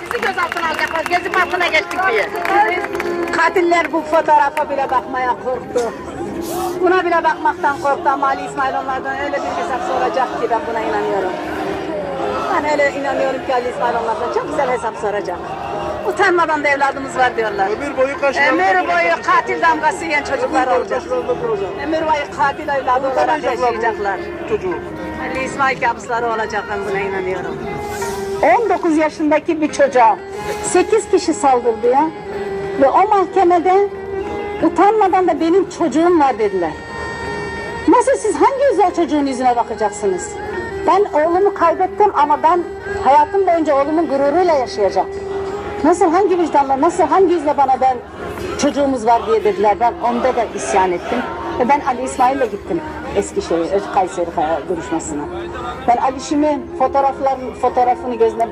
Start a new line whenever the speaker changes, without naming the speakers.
Sizi gözaltına alacaklar. Gezi parkına geçtik diye.
Katiller bu fotoğrafa bile bakmaya korktu. Buna bile bakmaktan korktu ama Ali İsmail onlardan öyle bir hesap soracak ki ben buna inanıyorum. Ben öyle inanıyorum ki Ali İsmail onlardan çok güzel hesap soracak. Utanmadan da evladımız var diyorlar.
Ömür boyu kaşlarında
Ömür boyu katil damgası yiyen çocuklar olacak. Ömür boyu katil evladı olarak yaşayacaklar.
çocuğu.
Ali İsmail kabusları olacak ben buna inanıyorum. 19 yaşındaki bir çocuğa 8 kişi saldırdı ya. Ve o mahkemede utanmadan da benim çocuğum var dediler. Nasıl siz hangi yüzle çocuğun yüzüne bakacaksınız? Ben oğlumu kaybettim ama ben hayatım boyunca oğlumun gururuyla yaşayacağım. Nasıl hangi vicdanla, nasıl hangi yüzle bana ben çocuğumuz var diye dediler. Ben onda da isyan ettim. Ve ben Ali İsmail'le gittim Eskişehir, Kayseri görüşmesine. Ben Alişim'in fotoğraflarını, fotoğrafını gözlemledim.